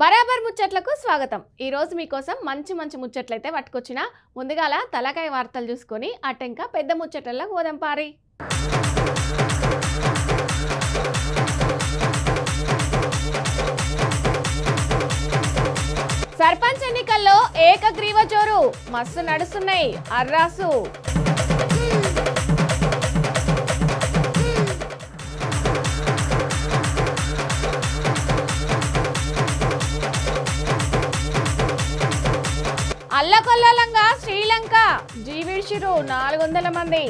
బరాబర్ ముచ్చట్లకు స్వాగతం. ఈరోజు మీకోసం మంచి మంచి ముచ్చట్లయితే పట్టుకొచ్చిన ముందుగాల తలకాయ వార్తలు చూసుకొని అటెంక పెద్ద ముచ్చట్లలో పోదాం పారి. సర్పంచ్ ఎన్నికల్లో ఏకగ్రీవ జోరు. మస్తు నడుస్తున్నాయి. అర్రాసు. అల్లకొల్లంగా శ్రీలంక జీవిడ్చిరు నాలుగు వందల మంది.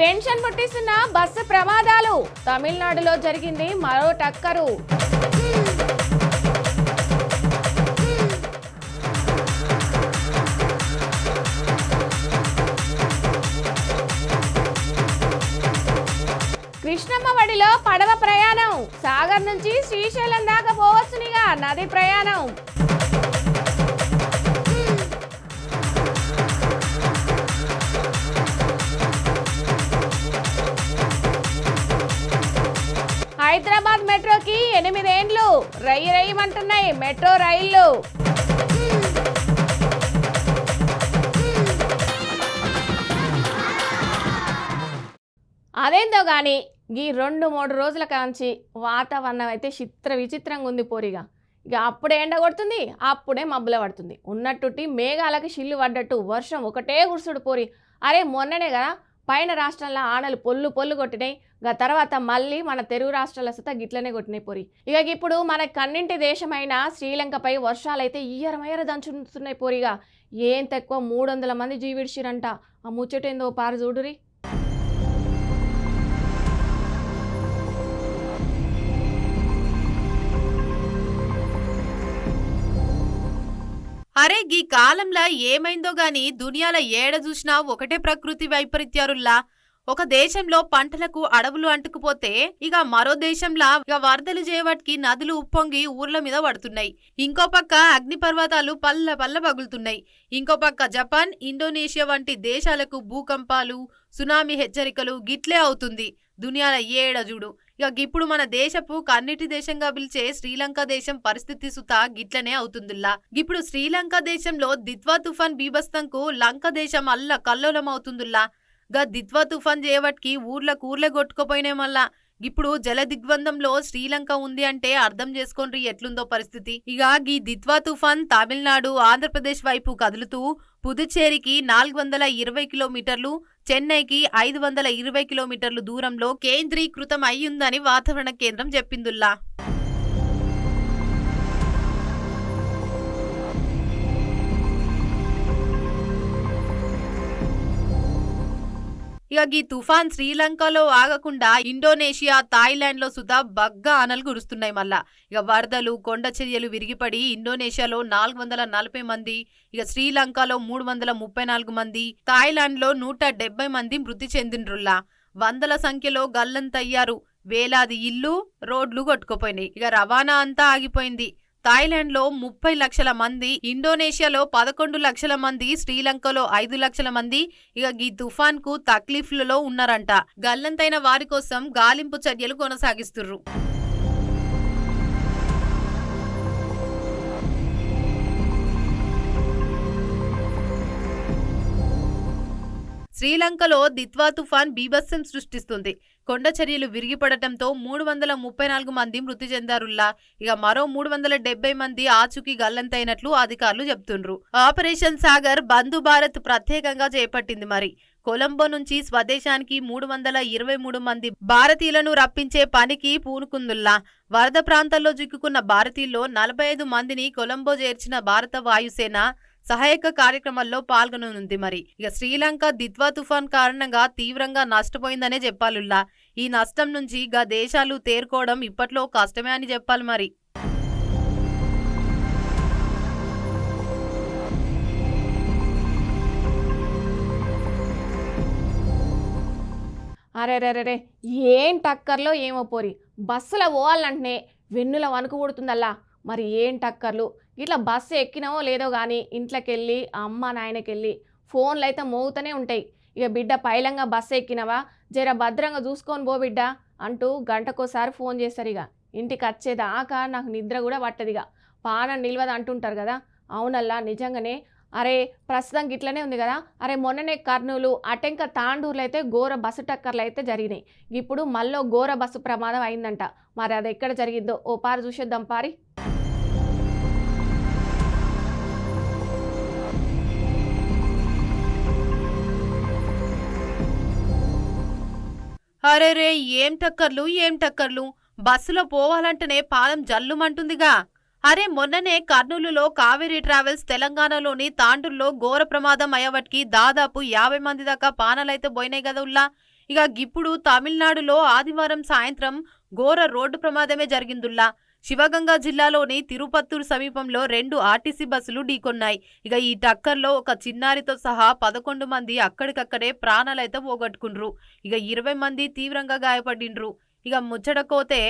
టెన్షన్ పుట్టిస్తున్న బస్సు ప్రమాదాలు. తమిళనాడులో జరిగింది మరో టక్కరు. కృష్ణమ్మ వడిలో పడవ ప్రయాణం. సాగర్ నుంచి శ్రీశైలం దాకా పోవచ్చునిగా నది ప్రయాణం. హైదరాబాద్ మెట్రోకి ఎనిమిదేండ్లు. రయ్యి రయ్యమంటున్నాయి మెట్రో రైళ్ళు అదేందో గాని ఈ రెండు మూడు రోజుల కాంచి వాతావరణం అయితే చిత్ర విచిత్రంగా ఉంది పోరిగా. ఇక అప్పుడే ఎండ కొడుతుంది అప్పుడే మబ్బుల పడుతుంది. ఉన్నట్టుటి మేఘాలకి షిల్లు పడ్డట్టు వర్షం ఒకటే గుర్సుడు పోరి. అరే మొన్ననే కదా పైన రాష్ట్రంలో ఆనలు పొల్లు పొల్లు కొట్టినాయి. ఇక తర్వాత మళ్ళీ మన తెలుగు రాష్ట్రాల సత గిట్లనే కొట్టినాయి పోరి. ఇక ఇప్పుడు మన కన్నింటి దేశమైన శ్రీలంకపై వర్షాలైతే ఇయ్యరమయ్యర దంచుతున్నాయి పోరిగా. ఏం తక్కువ మూడు వందల మంది జీవిడిచిరంట. ఆ ముచ్చటేందో పారు చూడురి. అరే గీ కాలంలా ఏమైందో గాని దునియాల ఏడ చూసినా ఒకటే ప్రకృతి వైపరీత్యారుల్లా. ఒక దేశంలో పంటలకు అడవులు అంటుకుపోతే ఇక మరో దేశంలా ఇక వరదలు చేయవాటికి నదులు ఉప్పొంగి ఊర్ల మీద పడుతున్నాయి. ఇంకో పక్క అగ్నిపర్వతాలు పల్ల పల్ల పగులుతున్నాయి. ఇంకో పక్క జపాన్ ఇండోనేషియా వంటి దేశాలకు భూకంపాలు సునామీ హెచ్చరికలు గిట్లే అవుతుంది. దునియాల ఏడ చూడు ఇక ఇప్పుడు మన దేశపు కన్నిటి దేశంగా పిలిచే శ్రీలంక దేశం పరిస్థితి సుత గిట్లనే అవుతుందిలా ఇప్పుడు శ్రీలంక దేశంలో దిత్వా తుఫాన్ బీభత్సంకు లంక దేశం అల్ల కల్లోలం అవుతుందిలా గా దిత్వా తుఫాన్ చేయవట్కి ఊర్ల కూర్లే కొట్టుకుపోయినాయి మళ్ళా. ఇప్పుడు జల దిగ్బంధంలో శ్రీలంక ఉంది అంటే అర్థం చేసుకోండి ఎట్లుందో పరిస్థితి. ఇక గీ దిత్వా తుఫాన్ తమిళనాడు ఆంధ్రప్రదేశ్ వైపు కదులుతూ పుదుచ్చేరికి నాలుగు వందల ఇరవై కిలోమీటర్లు చెన్నైకి ఐదు వందల ఇరవై కిలోమీటర్లు దూరంలో కేంద్రీకృతం అయ్యిందని వాతావరణ కేంద్రం చెప్పిందుల్లా. ఇక ఈ తుఫాన్ శ్రీలంకలో ఆగకుండా ఇండోనేషియా థాయిలాండ్లో సుధా బగ్గా ఆనలు కురుస్తున్నాయి మళ్ళా. ఇక వరదలు కొండ చర్యలు విరిగిపడి ఇండోనేషియాలో నాలుగు వందల నలభై మంది ఇక శ్రీలంకలో మూడు వందల ముప్పై నాలుగు మంది థాయిలాండ్లో నూట డెబ్బై మంది మృతి చెందినరుల్లా వందల సంఖ్యలో గల్లంతయ్యారు. వేలాది ఇల్లు రోడ్లు కొట్టుకుపోయినాయి. ఇక రవాణా అంతా ఆగిపోయింది. థాయిలాండ్లో ముప్పై లక్షల మంది ఇండోనేషియాలో పదకొండు లక్షల మంది శ్రీలంకలో ఐదు లక్షల మంది. ఇక ఈ తుఫాన్కు తక్లీఫ్లలో ఉన్నారంట. గల్లంతైన వారి కోసం గాలింపు చర్యలు కొనసాగిస్తుర్రు. శ్రీలంకలో దిత్వా తుఫాన్ బీభత్సం సృష్టిస్తుంది. కొండ చర్యలు విరిగిపడటంతో మూడు వందల ముప్పై నాలుగు మంది మృతి చెందారుల్లా. ఇక మరో మూడు వందల డెబ్బై మంది ఆచూకీ గల్లంతైనట్లు అధికారులు చెప్తుండ్రు ఆపరేషన్ సాగర్ బంధు భారత్ ప్రత్యేకంగా చేపట్టింది మరి. కొలంబో నుంచి స్వదేశానికి మూడు వందల ఇరవై మూడు మంది భారతీయులను రప్పించే పనికి పూనుకుందుల్లా. వరద ప్రాంతాల్లో చిక్కుకున్న భారతీయుల్లో నలభై ఐదు మందిని కొలంబో చేర్చిన భారత వాయుసేన సహాయక కార్యక్రమాల్లో పాల్గొననుంది మరి. ఇక శ్రీలంక దిద్వా తుఫాన్ కారణంగా తీవ్రంగా నష్టపోయిందనే చెప్పాలుల్లా. ఈ నష్టం నుంచి గా దేశాలు తేరుకోవడం ఇప్పట్లో కష్టమే అని చెప్పాలి మరి. అరే రే ఏం టక్కర్లో ఏమో పోరి. బస్సులో పోవాలంటేనే వెన్నుల వణుకు పుడుతుందల్లా. మరి ఏం టక్కర్లు? ఇట్లా బస్సు ఎక్కినావో లేదో కానీ ఇంట్లోకి వెళ్ళి అమ్మ నాయనకి వెళ్ళి ఫోన్లు అయితే మోగుతూనే ఉంటాయి. ఇక బిడ్డ పైలంగా బస్సు ఎక్కినవా? జర భద్రంగా చూసుకొని పో బిడ్డ అంటూ గంటకోసారి ఫోన్ చేస్తారు ఇక. ఇంటికి వచ్చేదాకా నాకు నిద్ర కూడా పట్టదిగా పానం నిల్వదు అంటుంటారు కదా. అవునల్లా నిజంగానే. అరే ప్రస్తుతం ఇట్లనే ఉంది కదా. అరే మొన్ననే కర్నూలు అటెంక తాండూరులో అయితే ఘోర బస్సు టక్కర్లు అయితే జరిగినాయి. ఇప్పుడు మళ్ళీ ఘోర బస్సు ప్రమాదం అయిందంట. మరి అది ఎక్కడ జరిగిందో ఓ పారి చూసేద్దాం పారి. అరేరే ఏం టక్కర్లు ఏం టక్కర్లు? బస్సులో పోవాలంటేనే పాదం జల్లుమంటుందిగా. అరే మొన్ననే కర్నూలులో కావేరీ ట్రావెల్స్ తెలంగాణలోని తాండూరులో ఘోర ప్రమాదం అయ్యవటికి దాదాపు యాభై మంది దాకా పానాలైతే పోయినాయి కదా ఉల్లా. ఇక ఇప్పుడు తమిళనాడులో ఆదివారం సాయంత్రం ఘోర రోడ్డు ప్రమాదమే జరిగిందుల్లా. శివగంగా జిల్లాలోని తిరుపత్తూరు సమీపంలో రెండు ఆర్టీసీ బస్సులు ఢీకొన్నాయి. ఇక ఈ టక్కర్లో ఒక చిన్నారితో సహా పదకొండు మంది అక్కడికక్కడే ప్రాణాలైతే పోగొట్టుకుండ్రు. ఇక ఇరవై మంది తీవ్రంగా గాయపడిండ్రు. ఇక ముచ్చటకోతే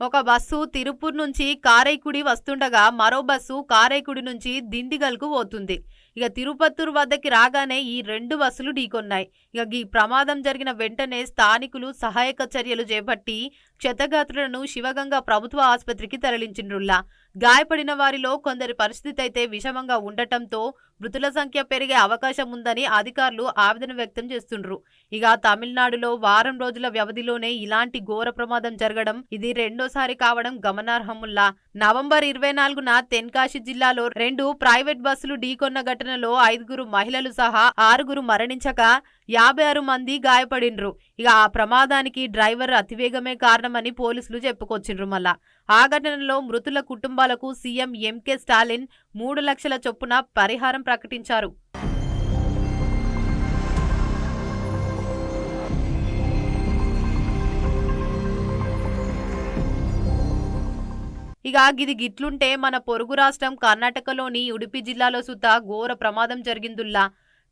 ఒక బస్సు తిరుపూర్ నుంచి కారైకుడి వస్తుండగా మరో బస్సు కారైకుడి నుంచి దిండిగల్కు పోతుంది. ఇక తిరుపత్తూరు వద్దకి రాగానే ఈ రెండు బస్సులు ఢీకొన్నాయి. ఇక ఈ ప్రమాదం జరిగిన వెంటనే స్థానికులు సహాయక చర్యలు చేపట్టి క్షతగాత్రులను శివగంగ ప్రభుత్వ ఆసుపత్రికి తరలించిండ్రుల్లా. గాయపడిన వారిలో కొందరి పరిస్థితి అయితే విషమంగా ఉండటంతో మృతుల సంఖ్య పెరిగే అవకాశం ఉందని అధికారులు ఆవేదన వ్యక్తం చేస్తుండ్రు. ఇక తమిళనాడులో వారం రోజుల వ్యవధిలోనే ఇలాంటి ఘోర ప్రమాదం జరగడం ఇది రెండోసారి కావడం గమనార్హముల్లా. నవంబర్ ఇరవై నాలుగున తెన్కాశి జిల్లాలో రెండు ప్రైవేట్ బస్సులు ఢీకొన్న ఘటనలో ఐదుగురు మహిళలు సహా ఆరుగురు మరణించగా యాభై ఆరు మంది గాయపడిండ్రు. ఇక ఆ ప్రమాదానికి డ్రైవర్ అతివేగమే కారణమని పోలీసులు చెప్పుకొచ్చిండ్రు మళ్ళా. ఆ ఘటనలో మృతుల కుటుంబాలకు సీఎం ఎంకే స్టాలిన్ మూడు లక్షల చొప్పున పరిహారం ప్రకటించారు. ఇక గిది గిట్లుంటే మన పొరుగు రాష్ట్రం కర్ణాటకలోని ఉడిపి జిల్లాలో సుత ఘోర ప్రమాదం జరిగిందుల్లా.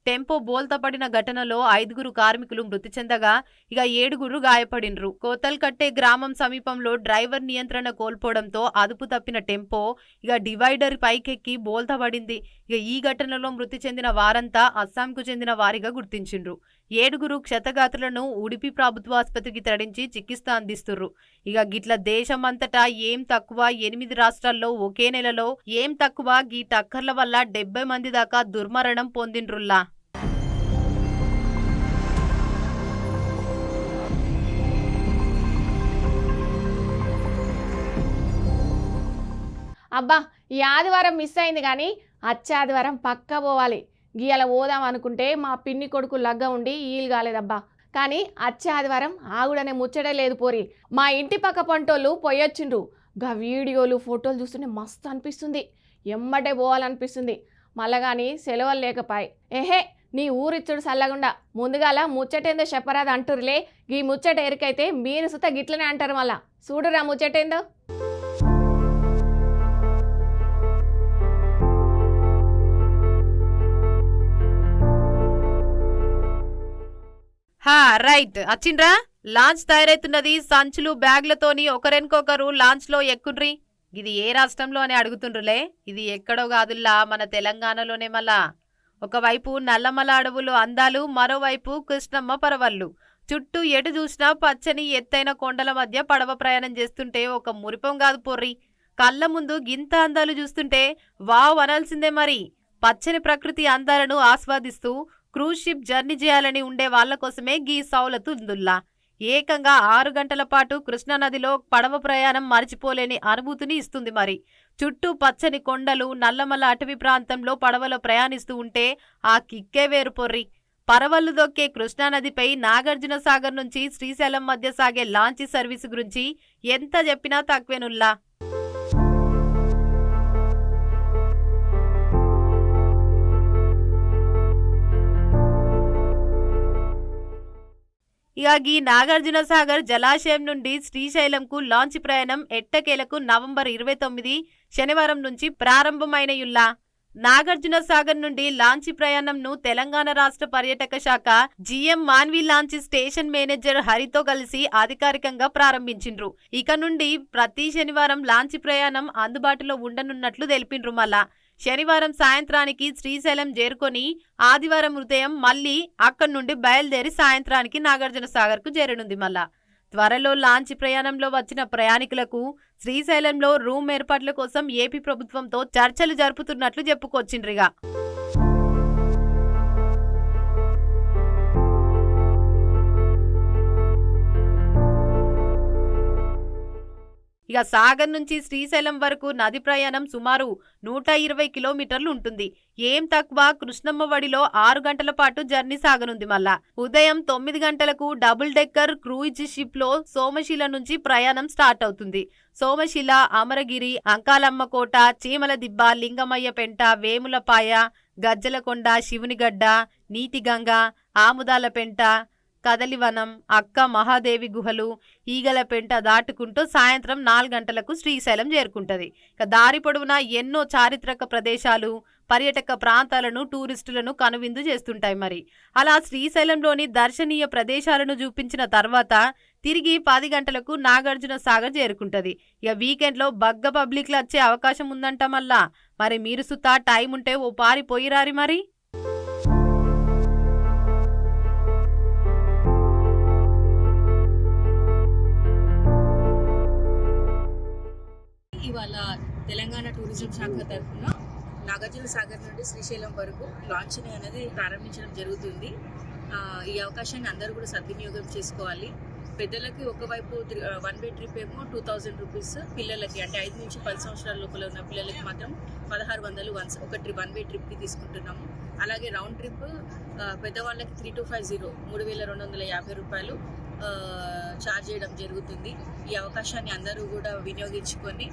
టెంపో బోల్తపడిన ఘటనలో ఐదుగురు కార్మికులు మృతి చెందగా ఇక ఏడుగురు గాయపడినరు. కోతల్కట్టే గ్రామం సమీపంలో డ్రైవర్ నియంత్రణ కోల్పోవడంతో అదుపు తప్పిన టెంపో ఇక డివైడర్ పైకెక్కి బోల్తపడింది ఇక ఈ ఘటనలో మృతి చెందిన వారంతా అస్సాంకు చెందిన వారిగా గుర్తించిండ్రు. ఏడుగురు క్షతగాత్రులను ఉడిపి ప్రభుత్వ ఆసుపత్రికి తరలించి చికిత్స అందిస్తుర్రు. ఇక గిట్ల దేశమంతటా ఏం తక్కువ? ఎనిమిది రాష్ట్రాల్లో ఒకే నెలలో ఏం తక్కువ? గీ టక్కర్ల వల్ల డెబ్బై మంది దాకా దుర్మరణం పొందిండ్రుల్లా. అబ్బా ఈ ఆదివారం మిస్ అయింది కానీ వచ్చే ఆదివారం పక్కా పోవాలి. గీయాల పోదాం అనుకుంటే మా పిన్ని కొడుకు లగ్గ ఉండి ఈలు కాలేదబ్బా. కానీ వచ్చే ఆదివారం ఆగుడనే ముచ్చటే లేదు పోరి. మా ఇంటి పక్క పంటోళ్ళు పోయొచ్చిండ్రు. గా వీడియోలు ఫోటోలు చూస్తుంటే మస్తు అనిపిస్తుంది. ఎమ్మటే పోవాలనిపిస్తుంది. మళ్ళా కానీ సెలవులు లేకపాయి. ఏహే నీ ఊరిచ్చుడు సల్లగుండా. ముందుగాల ముచ్చటేందో చెప్పరాదు అంటురులే ఈ ముచ్చట ఎరికైతే మీరు సుత గిట్లనే అంటారు మళ్ళా. చూడురా ముచ్చటేందో. హా రైట్. వచ్చిండ్రా లాంచ్ తయారైతున్నది సంచులు బ్యాగ్లతోని ఒకరెనుకొకరు లాంచ్లో ఎక్కుండ్రి. ఇది ఏ రాష్ట్రంలో అని అడుగుతుండ్రులే? ఇది ఎక్కడో కాదుల్లా మన తెలంగాణలోనే మళ్ళా. ఒకవైపు నల్లమల అడవులు అందాలు మరోవైపు కృష్ణమ్మ పరవళ్ళు. చుట్టూ ఎటు చూసినా పచ్చని ఎత్తైన కొండల మధ్య పడవ ప్రయాణం చేస్తుంటే ఒక మురిపం కాదు పొర్రి. కళ్ళ ముందు గింత అందాలు చూస్తుంటే వావ్ అనాల్సిందే మరి. పచ్చని ప్రకృతి అందాలను ఆస్వాదిస్తూ క్రూజ్ షిప్ జర్నీ చేయాలని ఉండే వాళ్ళ కోసమే గీ సౌలతు ఉందుల్లా. ఏకంగా ఆరు గంటల పాటు కృష్ణానదిలో పడవ ప్రయాణం మరిచిపోలేని అనుభూతిని ఇస్తుంది మరి. చుట్టూ పచ్చని కొండలు నల్లమల అటవీ ప్రాంతంలో పడవలో ప్రయాణిస్తూ ఉంటే ఆ కిక్కే వేరు పొర్రి. పరవళ్ళు దొక్కే కృష్ణానదిపై నాగార్జున సాగర్ నుంచి శ్రీశైలం మధ్య సాగే లాంచీ సర్వీసు గురించి ఎంత చెప్పినా తక్కువేనుల్లా. ఇక ఈ నాగార్జున సాగర్ జలాశయం నుండి శ్రీశైలంకు లాంచ్ ప్రయాణం ఎట్టకేలకు నవంబర్ ఇరవై తొమ్మిది శనివారం నుంచి ప్రారంభమైనయుల్లా. నాగార్జున సాగర్ నుండి లాంచి ప్రయాణంను తెలంగాణ రాష్ట్ర పర్యాటక శాఖ GM Manvi launch station manager హరితో కలిసి అధికారికంగా ప్రారంభించిండ్రు. ఇక నుండి ప్రతి శనివారం లాంచి ప్రయాణం అందుబాటులో ఉండనున్నట్లు తెలిపిండ్రు మళ్ళా. శనివారం సాయంత్రానికి శ్రీశైలం చేరుకొని ఆదివారం ఉదయం మళ్ళీ అక్కడి నుండి బయలుదేరి సాయంత్రానికి నాగార్జున సాగర్కు చేరనుంది మళ్ళా. త్వరలో లాంచ్ ప్రయాణంలో వచ్చిన ప్రయాణికులకు శ్రీశైలంలో రూమ్ ఏర్పాట్ల కోసం ఏపీ ప్రభుత్వంతో చర్చలు జరుపుతున్నట్లు చెప్పుకొచ్చిండ్రిగా. ఇక సాగర్ నుంచి శ్రీశైలం వరకు నది ప్రయాణం సుమారు నూట ఇరవై కిలోమీటర్లు ఉంటుంది. ఏం తక్కువ కృష్ణమ్మ వడిలో ఆరు గంటల పాటు జర్నీ సాగనుంది మళ్ళా. ఉదయం తొమ్మిది గంటలకు డబుల్ డెక్కర్ క్రూయిజ్ షిప్లో సోమశిల నుంచి ప్రయాణం స్టార్ట్ అవుతుంది. సోమశిల అమరగిరి అంకాలమ్మ కోట చీమల దిబ్బ లింగమయ్య పెంట వేములపాయ గజ్జలకొండ శివునిగడ్డ నీతిగంగ ఆముదాల పెంట కదలివనం అక్క మహాదేవి గుహలు ఈగల పెంట దాటుకుంటూ సాయంత్రం నాలుగు గంటలకు శ్రీశైలం చేరుకుంటది. ఇక దారి పొడవునా ఎన్నో చారిత్రక ప్రదేశాలు పర్యాటక ప్రాంతాలను టూరిస్టులను కనువిందు చేస్తుంటాయి మరి. అలా శ్రీశైలంలోని దర్శనీయ ప్రదేశాలను చూపించిన తర్వాత తిరిగి పది గంటలకు నాగార్జున సాగర్ చేరుకుంటది. ఇక వీకెండ్లో బగ్గ పబ్లిక్లు వచ్చే అవకాశం ఉందంట మళ్ళా. మరి మీరు సుతా టైం ఉంటే ఓ పారి పోయిరారి మరి. తెలంగాణ టూరిజం శాఖ తరఫున నాగార్జున సాగర్ నుండి శ్రీశైలం వరకు లాంచ్ని అనేది ప్రారంభించడం జరుగుతుంది. ఈ అవకాశాన్ని అందరూ కూడా సద్వినియోగం చేసుకోవాలి. పెద్దలకి ఒకవైపు వన్ వే ట్రిప్ ఏమో టూ థౌజండ్ రూపీస్ పిల్లలకి అంటే ఐదు నుంచి పది సంవత్సరాల లోపల ఉన్న పిల్లలకి మాత్రం పదహారు వందలు వన్స్ ఒక ట్రిప్ వన్ వే ట్రిప్కి తీసుకుంటున్నాము. అలాగే రౌండ్ ట్రిప్ పెద్దవాళ్ళకి త్రీ టూ ఫైవ్ జీరో మూడు వేల రెండు వందల యాభై రూపాయలు ఆ, ఛార్జ్ చేయడం జరుగుతుంది. ఈ అవకాశాన్ని అందరూ కూడా వినియోగించుకొని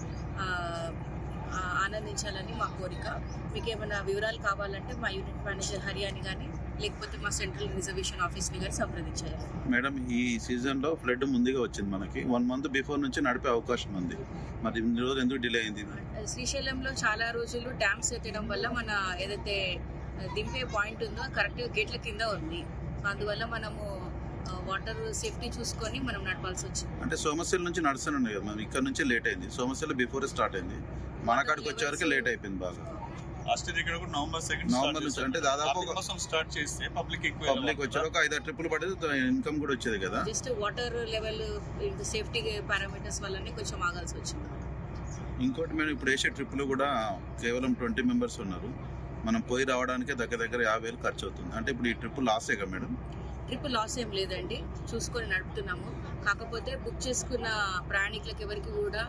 ఆనందించాలని మా కోరిక. మీకు ఏమైనా వివరాలు కావాలంటే మా యూనిట్ మేనేజర్ హరియాని కానీ లేకపోతే మా సెంట్రల్ రిజర్వేషన్ ఆఫీస్ని కానీ సంప్రదించాలి. మేడం ఈ సీజన్లో ఫ్లడ్ ముందుగా వచ్చింది మనకి. వన్ మంత్ బిఫోర్ నుంచి నడిపే అవకాశం ఉంది. మరి ఇన్ని రోజులు ఎందుకు డిలే అయింది? శ్రీశైలంలో చాలా రోజులు డ్యామ్స్ ఎత్తడం వల్ల మన ఏదైతే దింపే పాయింట్ ఉందో కరెక్ట్గా గేట్ల కింద ఉంది. అందువల్ల మనము వాటర్ సేఫ్టీ చూసుకొని మనం నడపాల్సి వచ్చింది. అంటే సోమశిల నుంచి నడుస్తున్నాను కదా మనం ఇక్కడ నుంచి లేట్ అయింది. సోమశిల బిఫోర్ స్టార్ట్ అయింది. మన కాడికి వచ్చే వరకు లేట్ అయిపోయింది బాగా. ఇయర్ ఇక్కడ కూడా నవంబర్ సెకండ్ నవంబర్ నుంచి అంటే దాదాపు ఒక- కోసం స్టార్ట్ చేస్తే పబ్లిక్ ఎక్కువ పబ్లిక్ వచ్చారు ఒక ఐదారు ట్రిప్పులు పడేది ఇన్కమ్ కూడా వచ్చేది కదా. Just water level safety parameters వల్లనే కొంచెం ఆగాల్సి వచ్చింది. ఇంకోటి మేము ఇప్పుడు వేసే ట్రిప్పులు కూడా కేవలం ట్వంటీ మెంబర్స్ ఉన్నారు. మనం పోయి రావడానికే దగ్గర దగ్గర యాభై వేలు ఖర్చు అవుతుంది అంటే ఇప్పుడు ఈ ట్రిప్ లాసే కదా మేడం ట్రిప్ లాస్ ఏం లేదండి. చూసుకొని నడుపుతున్నాము. కాకపోతే బుక్ చేసుకున్న ప్రయాణికులకు ఎవరికి కూడా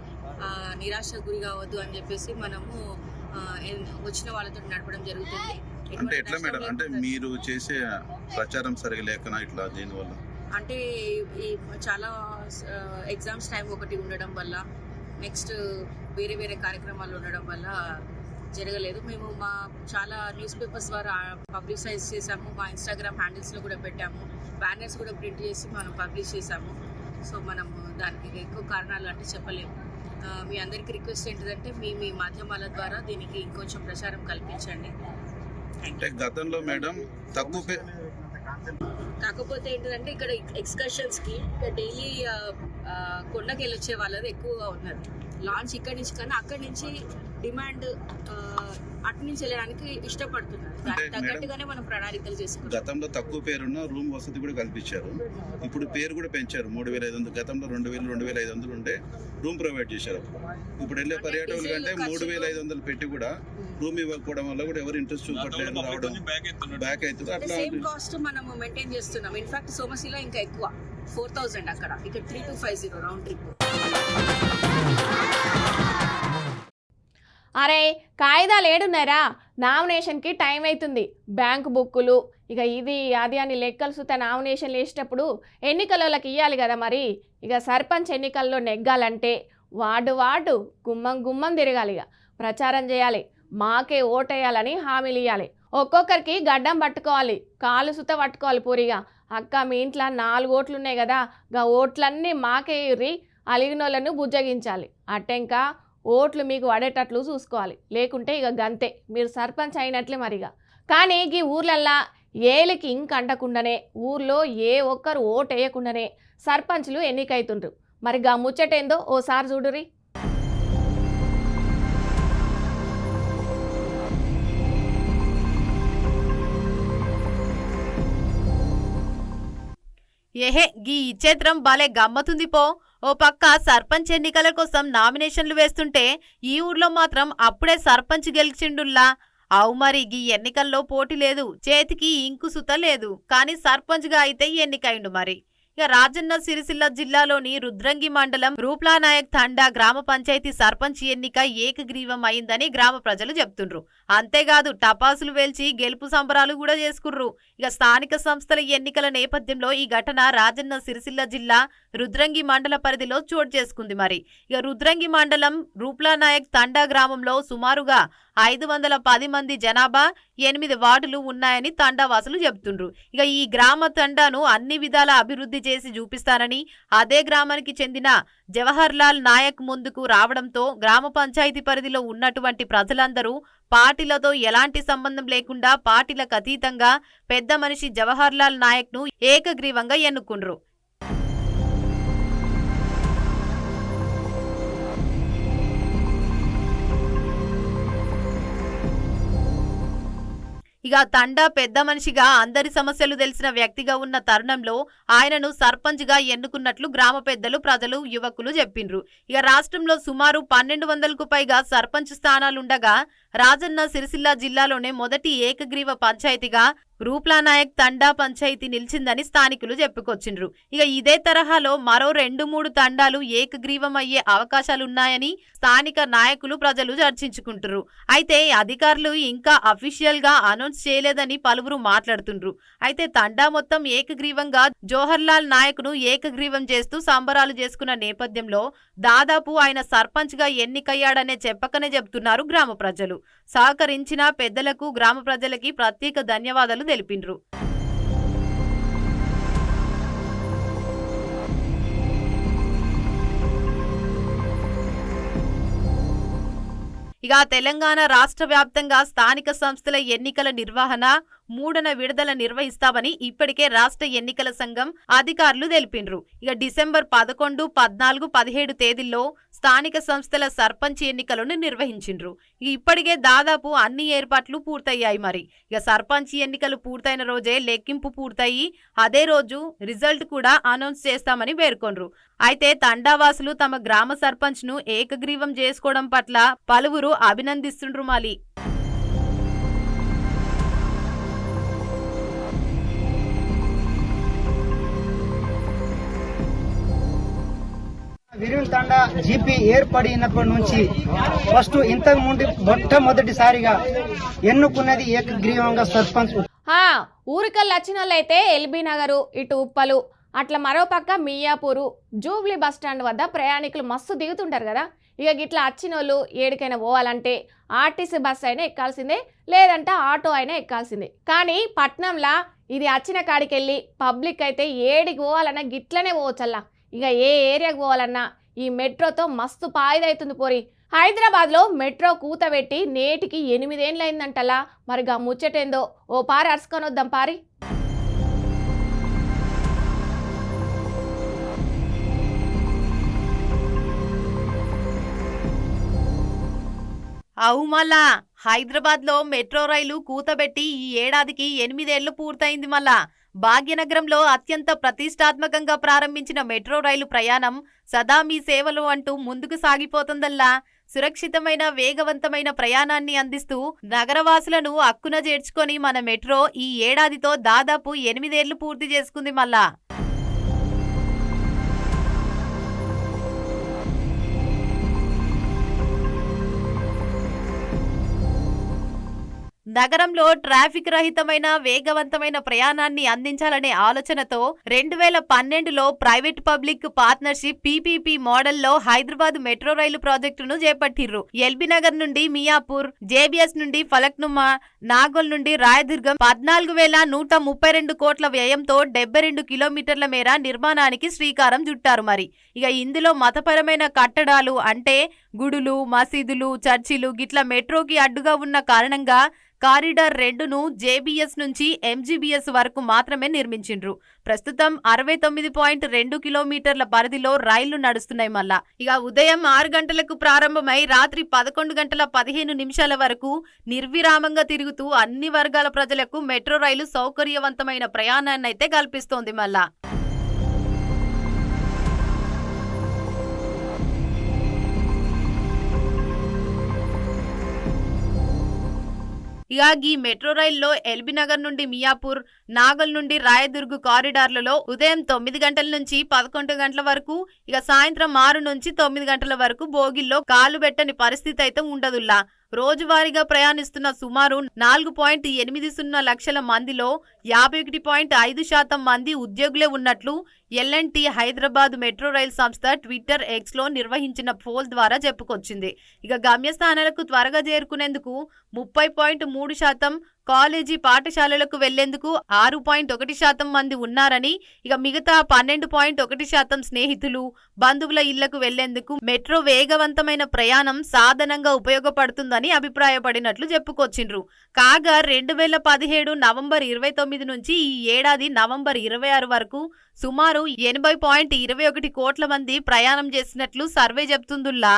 నిరాశ గురి కావద్దు అని చెప్పేసి మనము వచ్చిన వాళ్ళతో నడపడం జరుగుతుంది. అంటే ఎట్లా మేడం? అంటే మీరు చేసే ప్రచారం సరిగా ఇట్లా దీనివల్ల? అంటే ఈ చాలా ఎగ్జామ్స్ టైం ఒకటి ఉండడం వల్ల నెక్స్ట్ వేరే వేరే కార్యక్రమాలు ఉండడం వల్ల జరగలేదు. మేము మా చాలా న్యూస్ పేపర్స్ ద్వారా పబ్లిసైజ్ చేసాము. మా ఇన్స్టాగ్రామ్ హ్యాండిల్స్లో కూడా పెట్టాము. బ్యానర్స్ కూడా ప్రింట్ చేసి మనం పబ్లిష్ చేసాము. సో మనం దానికి ఎక్కువ కారణాలు అంటే చెప్పలేము. మీ అందరికీ రిక్వెస్ట్ ఏంటిదంటే మీ మీ మాధ్యమాల ద్వారా దీనికి ఇంకొంచెం ప్రచారం కల్పించండి. అంటే గతంలో మేడం తక్కువ కాకపోతే ఏంటంటే ఇక్కడ ఎక్స్కర్షన్స్కి డైలీ కొండకి వెళ్ళొచ్చే వాళ్ళది ఎక్కువగా ఉన్నది. లాంచ్ ఇక్కడి నుంచి కానీ అక్కడి నుంచి డిమాండ్ అటు నుంచి వెళ్ళడానికి ఇష్టపడుతున్నారు. దానికి తగ్గట్టుగానే మనం ప్రణాళికలు చేసుకుంటాం గతంలో తక్కువ పేరున్న రూమ్ వసతి కూడా కల్పించారు. ఇప్పుడు పేరు కూడా పెంచారు. మూడు వేల ఐదు వందలు గతంలో రెండు వేలు రెండు వేల ఐదు వందలు ఉంటే రూమ్ ప్రొవైడ్ చేశారు. ఇప్పుడు వెళ్ళే పర్యాటకుల కంటే మూడు వేల ఐదు వందలు పెట్టి కూడా రూమ్ ఇవ్వకపోవడం వల్ల కూడా ఎవరు ఇంట్రెస్ట్ చూపట్లేదు రావడం. బ్యాక్ అవుతుంది అట్లా కాస్ట్ మనం మెయింటైన్ చేస్తున్నాం. ఇన్ఫాక్ట్ సోమశిల ఇంకా ఎక్కువ. ఫోర్ థౌసండ్ అక్కడ. ఇక్కడ three two five zero round trip అరే కాయిదాలు ఏడున్నారా నామినేషన్కి టైం అవుతుంది బ్యాంకు బుక్కులు ఇక ఇది అది అని లెక్కలు సుత నామినేషన్లు వేసేటప్పుడు ఎన్నికలలోకి ఇవ్వాలి కదా మరి. ఇక సర్పంచ్ ఎన్నికల్లో నెగ్గాలంటే వార్డు వార్డు గుమ్మం గుమ్మం తిరగాలి ఇక. ప్రచారం చేయాలి. మాకే ఓటేయాలని హామీలు ఇవ్వాలి ఒక్కొక్కరికి గడ్డం పట్టుకోవాలి. కాలు సుత పట్టుకోవాలి పూరిగా అక్క మీ ఇంట్లో నాలుగు ఓట్లు ఉన్నాయి కదా. గా ఓట్లన్నీ మాకే ఇర్రి అలిగినోళ్ళను బుజ్జగించాలి. అట్టెంకా ఓట్లు మీకు పడేటట్లు చూసుకోవాలి. లేకుంటే ఇక గంతే. మీరు సర్పంచ్ అయినట్లే మరిగా. కానీ ఈ ఊర్లల్లా ఏలికి ఇంక అంటకుండానే ఊర్లో ఏ ఒక్కరు ఓటు వేయకుండానే సర్పంచ్లు ఎన్నికైతుండ్రు. మరి గా ముచ్చటేందో ఓసారి చూడురి ఏహే గీ ఇచ్చేత్రం భలే గమ్మతుంది పో. ఓ పక్క సర్పంచ్ ఎన్నికల కోసం నామినేషన్లు వేస్తుంటే ఈ ఊర్లో మాత్రం అప్పుడే సర్పంచ్ గెలిచిండుల్లా. అవు మరి గీ ఎన్నికల్లో పోటీ లేదు చేతికి ఇంకు సుత లేదు. కానీ సర్పంచ్గా అయితే ఎన్నికైండు మరి. ఇక రాజన్న సిరిసిల్ల జిల్లాలోని రుద్రంగి మండలం రూప్లానాయక్ తండా గ్రామ పంచాయతీ సర్పంచ్ ఎన్నిక ఏకగ్రీవం అయిందని గ్రామ ప్రజలు చెప్తుండ్రు. అంతేకాదు టపాసులు వేల్చి గెలుపు సంబరాలు కూడా చేసుకుర్రు. ఇక స్థానిక సంస్థల ఎన్నికల నేపథ్యంలో ఈ ఘటన రాజన్న సిరిసిల్ల జిల్లా రుద్రంగి మండల పరిధిలో చోటు చేసుకుంది మరి. ఇక రుద్రంగి మండలం రూప్లానాయక్ తండా గ్రామంలో సుమారుగా ఐదు వందల పది మంది జనాభా ఎనిమిది వార్డులు ఉన్నాయని తండావాసులు చెబుతుండ్రు. ఇక ఈ గ్రామ తండాను అన్ని విధాల అభివృద్ధి చేసి చూపిస్తానని అదే గ్రామానికి చెందిన జవహర్ లాల్ నాయక్ ముందుకు రావడంతో గ్రామ పంచాయతీ పరిధిలో ఉన్నటువంటి ప్రజలందరూ పార్టీలతో ఎలాంటి సంబంధం లేకుండా పార్టీలకు అతీతంగా పెద్ద మనిషి జవహర్ లాల్ నాయక్ను ఏకగ్రీవంగా ఎన్నుకుండ్రు. ఇక తండా పెద్ద మనిషిగా అందరి సమస్యలు తెలిసిన వ్యక్తిగా ఉన్న తరుణంలో ఆయనను సర్పంచ్గా ఎన్నుకున్నట్లు గ్రామ పెద్దలు ప్రజలు యువకులు చెప్పిండ్రు. ఇక రాష్ట్రంలో సుమారు పన్నెండు వందలకు పైగా సర్పంచ్ స్థానాలుండగా రాజన్న సిరిసిల్ల జిల్లాలోనే మొదటి ఏకగ్రీవ పంచాయతీగా రూప్లానాయక్ తండా పంచాయతీ నిలిచిందని స్థానికులు చెప్పుకొచ్చిండ్రు. ఇక ఇదే తరహాలో మరో రెండు మూడు తండాలు ఏకగ్రీవం అయ్యే అవకాశాలున్నాయని స్థానిక నాయకులు ప్రజలు చర్చించుకుంటున్నారు అయితే అధికారులు ఇంకా అఫీషియల్గా అనౌన్స్ చేయలేదని పలువురు మాట్లాడుతుండ్రు. అయితే తండా మొత్తం ఏకగ్రీవంగా జోహర్ లాల్ నాయక్ను ఏకగ్రీవం చేస్తూ సంబరాలు చేసుకున్న నేపథ్యంలో దాదాపు ఆయన సర్పంచ్గా ఎన్నికయ్యాడనే చెప్పకనే చెబుతున్నారు గ్రామ ప్రజలు. సహకరించిన పెద్దలకు గ్రామ ప్రజలకి ప్రత్యేక ధన్యవాదాలు తెలిపిండ్రు. ఇక తెలంగాణ రాష్ట్ర వ్యాప్తంగా స్థానిక సంస్థల ఎన్నికల నిర్వహణ మూడన విడుదల నిర్వహిస్తామని ఇప్పటికే రాష్ట్ర ఎన్నికల సంఘం అధికారులు తెలిపిండ్రు. ఇక డిసెంబర్ పదకొండు పద్నాలుగు పదిహేడు తేదీల్లో స్థానిక సంస్థల సర్పంచ్ ఎన్నికలను నిర్వహించిండ్రు. ఇప్పటికే దాదాపు అన్ని ఏర్పాట్లు పూర్తయ్యాయి మరి. ఇక సర్పంచ్ ఎన్నికలు పూర్తయిన రోజే లెక్కింపు పూర్తయి అదే రోజు రిజల్ట్ కూడా అనౌన్స్ చేస్తామని పేర్కొండ్రు అయితే తండావాసులు తమ గ్రామ సర్పంచ్ను ఏకగ్రీవం చేసుకోవడం పట్ల పలువురు అభినందిస్తుండ్రు మాలి విరివిల్ తండా జీపీ ఏర్పడినప్పటి నుంచి ఫస్ట్ ఇంతకు ముందు మొట్టమొదటిసారిగా ఎన్నుకున్నది ఏకగ్రీవంగా సర్పంచ్ ఊరికల్ ఊరికల్లు వచ్చిన వాళ్ళైతే ఎల్బీ నగరు ఇటు ఉప్పలు అట్లా మరో పక్క మియాపూరు జూబ్లీ బస్ స్టాండ్ వద్ద ప్రయాణికులు మస్తు దిగుతుంటారు కదా. ఇక గిట్లా వచ్చిన వాళ్ళు ఏడికైనా పోవాలంటే ఆర్టీసీ బస్సు అయినా ఎక్కాల్సిందే లేదంటే ఆటో అయినా ఎక్కాల్సిందే. కానీ పట్నంలా ఇది వచ్చిన కాడికి వెళ్ళి పబ్లిక్ అయితే ఏడికి పోవాలన్నా గిట్లనే పోవచ్చల్లా. ఇక ఏ ఏరియాకి పోవాలన్నా ఈ మెట్రోతో మస్తు పాయిదవుతుంది పోరి. హైదరాబాద్లో మెట్రో కూతబెట్టి నేటికి ఎనిమిదేండ్లైందంటలా. మరి గా ముచ్చటేందో? ఓ పారి అరుసుకొని వద్దాం పారి. అవు హైదరాబాద్లో మెట్రో రైలు కూతబెట్టి ఈ ఏడాదికి ఎనిమిదేళ్ళు పూర్తయింది మళ్ళా భాగ్యనగరంలో అత్యంత ప్రతిష్టాత్మకంగా ప్రారంభించిన మెట్రో రైలు ప్రయాణం సదా మీ సేవలు అంటూ ముందుకు సాగిపోతుందల్లా. సురక్షితమైన వేగవంతమైన ప్రయాణాన్ని అందిస్తూ నగరవాసులను అక్కున చేర్చుకొని మన మెట్రో ఈ ఏడాదితో దాదాపు ఎనిమిదేళ్ళు పూర్తి చేసుకుంది మళ్ళా నగరంలో ట్రాఫిక్ రహితమైన వేగవంతమైన ప్రయాణాన్ని అందించాలనే ఆలోచనతో రెండు వేల పన్నెండులో ప్రైవేట్ పబ్లిక్ పార్ట్నర్షిప్ పీపీపీ మోడల్లో హైదరాబాద్ మెట్రో రైలు ప్రాజెక్టును చేపట్టిర్రు. ఎల్బీ నగర్ నుండి మియాపూర్ జేబీఎస్ నుండి ఫలక్నుమా నాగోల్ నుండి రాయదుర్గం పద్నాలుగు వేల నూట ముప్పై రెండు కోట్ల వ్యయంతో డెబ్బై రెండు కిలోమీటర్ల మేర నిర్మాణానికి శ్రీకారం చుట్టారు మరి. ఇక ఇందులో మతపరమైన కట్టడాలు అంటే గుడులు మసీదులు చర్చిలు గిట్ల మెట్రోకి అడ్డుగా ఉన్న కారణంగా కారిడార్ రెండును జేబీఎస్ నుంచి ఎంజీబీఎస్ వరకు మాత్రమే నిర్మించిండ్రు. ప్రస్తుతం అరవై తొమ్మిది పాయింట్ రెండు కిలోమీటర్ల పరిధిలో రైళ్ళు నడుస్తున్నాయి మళ్ళా. ఇక ఉదయం ఆరు గంటలకు ప్రారంభమై రాత్రి పదకొండు గంటల పదిహేను నిమిషాల వరకు నిర్విరామంగా తిరుగుతూ అన్ని వర్గాల ప్రజలకు మెట్రో రైలు సౌకర్యవంతమైన ప్రయాణాన్ని అయితే కల్పిస్తోంది మళ్ళా. ఇక ఈ మెట్రో రైల్లో ఎల్బీనగర్ నుండి మియాపూర్ నాగల్ నుండి రాయదుర్గ్ కారిడార్లలో ఉదయం తొమ్మిది గంటల నుంచి పదకొండు గంటల వరకు ఇక సాయంత్రం ఆరు నుంచి తొమ్మిది గంటల వరకు బోగిల్లో కాలు పెట్టని పరిస్థితి అయితే ఉండదుల్లా. రోజువారీగా ప్రయాణిస్తున్న సుమారు నాలుగు పాయింట్ ఎనిమిది సున్నా లక్షల మందిలో యాభై ఒకటి పాయింట్ ఐదు శాతం మంది ఉద్యోగులే ఉన్నట్లు L N T Hyderabad metro rail సంస్థ ట్విట్టర్ ఎక్స్లో నిర్వహించిన పోల్ ద్వారా చెప్పుకొచ్చింది. ఇక గమ్యస్థానాలకు త్వరగా చేరుకునేందుకు ముప్పై పాయింట్ మూడు శాతం కాలేజీ పాఠశాలలకు వెళ్ళేందుకు ఆరు పాయింట్ ఒకటి శాతం మంది ఉన్నారని ఇక మిగతా పన్నెండు పాయింట్ ఒకటి శాతం స్నేహితులు బంధువుల ఇళ్ళకు వెళ్ళేందుకు మెట్రో వేగవంతమైన ప్రయాణం సాధనంగా ఉపయోగపడుతుందని అభిప్రాయపడినట్లు చెప్పుకొచ్చిండ్రు. కాగా రెండు వేల పదిహేడు నవంబర్ ఇరవై తొమ్మిది నుంచి ఈ ఏడాది నవంబర్ ఇరవై ఆరు వరకు సుమారు ఎనభై పాయింట్ ఇరవై ఒకటి కోట్ల మంది ప్రయాణం చేసినట్లు సర్వే చెప్తుందుల్లా.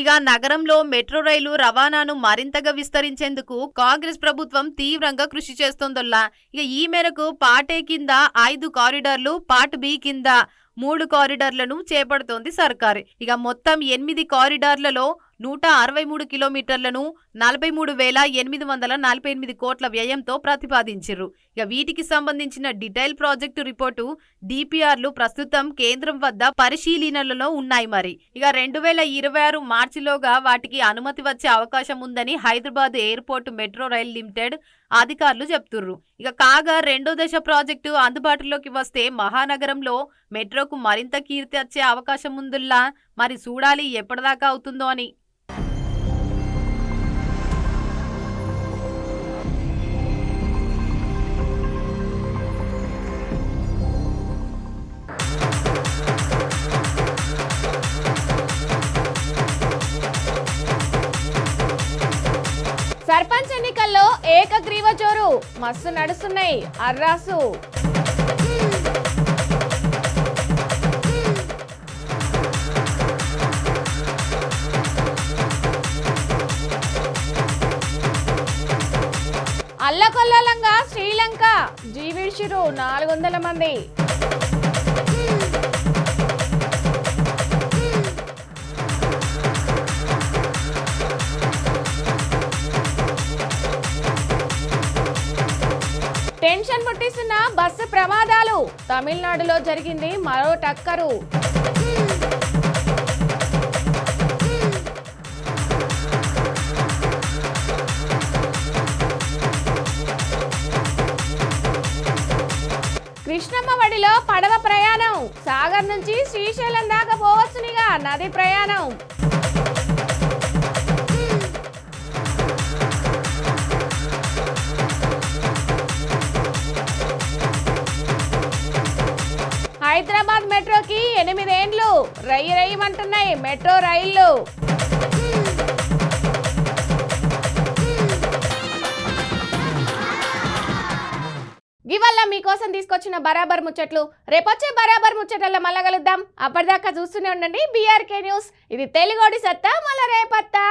ఇక నగరంలో మెట్రో రైలు రవాణాను మరింతగా విస్తరించేందుకు కాంగ్రెస్ ప్రభుత్వం తీవ్రంగా కృషి చేస్తోందల్లా. ఇక ఈ మేరకు పాటే కింద ఐదు కారిడార్లు పార్ట్ బి కింద మూడు కారిడార్లను చేపడుతోంది సర్కార్. ఇక మొత్తం ఎనిమిది కారిడార్లలో నూట అరవై మూడు కిలోమీటర్లను నలభై మూడు వేల ఎనిమిది వందల నలభై ఎనిమిది కోట్ల వ్యయంతో ప్రతిపాదించారు ఇక వీటికి సంబంధించిన డీటెయిల్ ప్రాజెక్టు రిపోర్టు డిపిఆర్లు ప్రస్తుతం కేంద్రం వద్ద పరిశీలనలలో ఉన్నాయి మరి. ఇక రెండు వేల ఇరవై ఆరు మార్చిలోగా వాటికి అనుమతి వచ్చే అవకాశం ఉందని Hyderabad airport metro rail limited అధికారులు చెప్తుర్రు. ఇక కాగా రెండో దశ ప్రాజెక్టు అందుబాటులోకి వస్తే మహానగరంలో మెట్రోకు మరింత కీర్తి వచ్చే అవకాశం ఉందిల్లా? మరి చూడాలి ఎప్పటిదాకా అవుతుందో అని. గ్రీవ జోరు. మస్తు నడుస్తున్నాయి. అర్రాసు. అల్లకొల్లంగా శ్రీలంక. జీవిడ్చిరు నాలుగు వందల మంది. టెన్షన్ పుట్టిస్తున్న బస్సు ప్రమాదాలు. తమిళనాడులో జరిగింది మరో టక్కరు. కృష్ణమ్మ వడిలో పడవ ప్రయాణం. సాగర్ నుంచి శ్రీశైలం దాకా పోవచ్చునిగా నది ప్రయాణం. హైదరాబాద్ మెట్రోకి ఎనిమిదేండ్లు రయ్యి రయ్యమంటున్నాయి మెట్రో రైళ్ళు ఇవల్ల మీకోసం తీసుకొచ్చిన బరాబర్ ముచ్చట్లు. రేపొచ్చే బరాబర్ ముచ్చట్లలో మళ్ళా కలుద్దాం. అప్పటిదాకా చూస్తూనే ఉండండి. బీఆర్కే న్యూస్ ఇది తెలుగోడి సత్తా మళ్ళా రేపత్తా.